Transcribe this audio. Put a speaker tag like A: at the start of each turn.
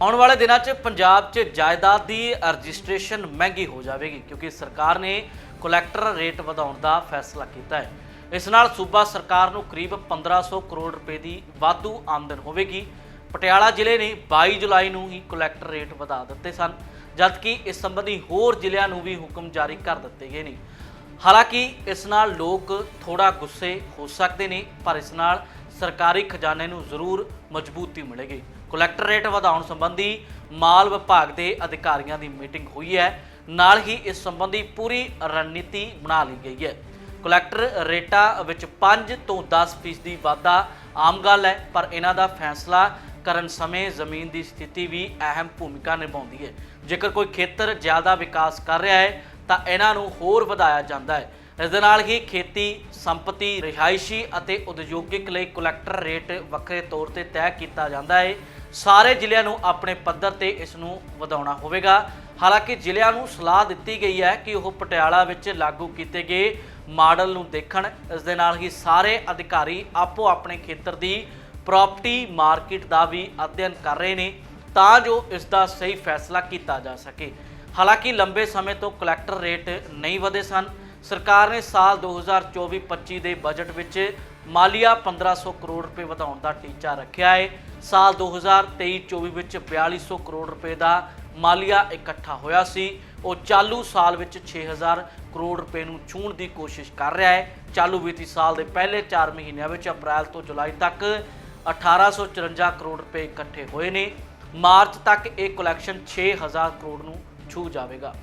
A: ਆਉਣ ਵਾਲੇ ਦਿਨਾਂ 'ਚ ਪੰਜਾਬ 'ਚ ਜਾਇਦਾਦ ਦੀ ਰਜਿਸਟ੍ਰੇਸ਼ਨ ਮਹਿੰਗੀ ਹੋ ਜਾਵੇਗੀ ਕਿਉਂਕਿ ਸਰਕਾਰ ਨੇ ਕਲੈਕਟਰ ਰੇਟ ਵਧਾਉਣ ਦਾ ਫੈਸਲਾ ਕੀਤਾ ਹੈ। ਇਸ ਨਾਲ ਸੂਬਾ ਸਰਕਾਰ ਨੂੰ ਕਰੀਬ 1500 ਕਰੋੜ ਰੁਪਏ ਦੀ ਵਾਧੂ ਆਮਦਨ ਹੋਵੇਗੀ। ਪਟਿਆਲਾ ਜ਼ਿਲ੍ਹੇ ਨੇ 22 ਜੁਲਾਈ ਨੂੰ ਹੀ ਕਲੈਕਟਰ ਰੇਟ ਵਧਾ ਦਿੱਤੇ ਸਨ, ਜਦਕਿ ਇਸ ਸੰਬੰਧੀ ਹੋਰ ਜ਼ਿਲ੍ਹਿਆਂ ਨੂੰ ਵੀ ਹੁਕਮ ਜਾਰੀ ਕਰ ਦਿੱਤੇ ਗਏ ਨੇ। ਹਾਲਾਂਕਿ ਇਸ ਨਾਲ ਲੋਕ ਥੋੜਾ ਗੁੱਸੇ ਹੋ ਸਕਦੇ ਨੇ, ਪਰ ਇਸ ਨਾਲ ਸਰਕਾਰੀ ਖਜ਼ਾਨੇ ਨੂੰ ਜ਼ਰੂਰ ਮਜ਼ਬੂਤੀ ਮਿਲੇਗੀ। ਕਲੈਕਟਰ ਰੇਟ ਵਧਾਉਣ ਸੰਬੰਧੀ ਮਾਲ ਵਿਭਾਗ ਦੇ ਅਧਿਕਾਰੀਆਂ ਦੀ ਮੀਟਿੰਗ ਹੋਈ ਹੈ। ਨਾਲ ਹੀ ਇਸ ਸੰਬੰਧੀ ਪੂਰੀ ਰਣਨੀਤੀ ਬਣਾ ਲਈ ਗਈ ਹੈ। ਕਲੈਕਟਰ ਰੇਟਾਂ ਵਿੱਚ 5 ਤੋਂ 10% ਫੀਸਦੀ ਵਾਧਾ ਆਮ ਗੱਲ ਹੈ, ਪਰ ਇਹਨਾਂ ਦਾ ਫੈਸਲਾ ਕਰਨ ਸਮੇਂ ਜ਼ਮੀਨ ਦੀ ਸਥਿਤੀ ਵੀ ਅਹਿਮ ਭੂਮਿਕਾ ਨਿਭਾਉਂਦੀ ਹੈ। ਜੇਕਰ ਕੋਈ ਖੇਤਰ ਜ਼ਿਆਦਾ ਵਿਕਾਸ ਕਰ ਰਿਹਾ ਹੈ ਤਾਂ ਇਹਨਾਂ ਨੂੰ ਹੋਰ ਵਧਾਇਆ ਜਾਂਦਾ ਹੈ। ਇਸ ਦੇ ਨਾਲ ਹੀ ਖੇਤੀ, ਸੰਪਤੀ, ਰਿਹਾਇਸ਼ੀ ਅਤੇ ਉਦਯੋਗਿਕ ਲਈ ਕਲੈਕਟਰ ਰੇਟ ਵੱਖਰੇ ਤੌਰ ਤੇ ਤੈਅ ਕੀਤਾ ਜਾਂਦਾ ਹੈ। ਸਾਰੇ ਜ਼ਿਲ੍ਹਿਆਂ ਨੂੰ ਆਪਣੇ ਪੱਧਰ ਤੇ ਇਸ ਨੂੰ ਵਧਾਉਣਾ ਹੋਵੇਗਾ। ਹਾਲਾਂਕਿ ਜ਼ਿਲ੍ਹਿਆਂ ਨੂੰ ਸਲਾਹ ਦਿੱਤੀ ਗਈ ਹੈ ਕਿ ਉਹ ਪਟਿਆਲਾ ਵਿੱਚ ਲਾਗੂ ਕੀਤੇ ਗਏ ਮਾਡਲ ਨੂੰ ਦੇਖਣ। ਇਸ ਦੇ ਨਾਲ ਹੀ ਸਾਰੇ ਅਧਿਕਾਰੀ ਆਪੋ ਆਪਣੇ ਖੇਤਰ ਦੀ ਪ੍ਰਾਪਰਟੀ ਮਾਰਕੀਟ ਦਾ ਵੀ ਅਧਿਐਨ ਕਰ ਰਹੇ ਨੇ ਤਾਂ ਜੋ ਇਸ ਦਾ ਸਹੀ ਫੈਸਲਾ ਕੀਤਾ ਜਾ ਸਕੇ। ਹਾਲਾਂਕਿ ਲੰਬੇ ਸਮੇਂ ਤੋਂ ਕਲੈਕਟਰ ਰੇਟ ਨਹੀਂ ਵਧੇ ਸਨ। ਸਰਕਾਰ ਨੇ ਸਾਲ 2024-25 ਦੇ ਬਜਟ ਵਿੱਚ ਮਾਲੀਆ 1500 ਕਰੋੜ ਰੁਪਏ ਵਧਾਉਣ ਦਾ ਟੀਚਾ ਰੱਖਿਆ ਹੈ ਸਾਲ 2023-24 ਵਿੱਚ 4200 ਕਰੋੜ ਰੁਪਏ ਦਾ ਮਾਲੀਆ ਇਕੱਠਾ ਹੋਇਆ ਸੀ। ਉਹ ਚਾਲੂ ਸਾਲ ਵਿੱਚ 6000 ਕਰੋੜ ਰੁਪਏ ਨੂੰ ਛੂਹਣ ਦੀ ਕੋਸ਼ਿਸ਼ ਕਰ ਰਿਹਾ ਹੈ ਚਾਲੂ ਵਿੱਤੀ ਸਾਲ ਦੇ ਪਹਿਲੇ 4 ਮਹੀਨਿਆਂ ਵਿੱਚ ਅਪ੍ਰੈਲ ਤੋਂ ਜੁਲਾਈ ਤੱਕ 1854 ਕਰੋੜ ਰੁਪਏ ਇਕੱਠੇ ਹੋਏ ਨੇ। ਮਾਰਚ ਤੱਕ ਇਹ ਕਲੈਕਸ਼ਨ 6000 ਕਰੋੜ ਨੂੰ ਛੂਹ ਜਾਵੇਗਾ।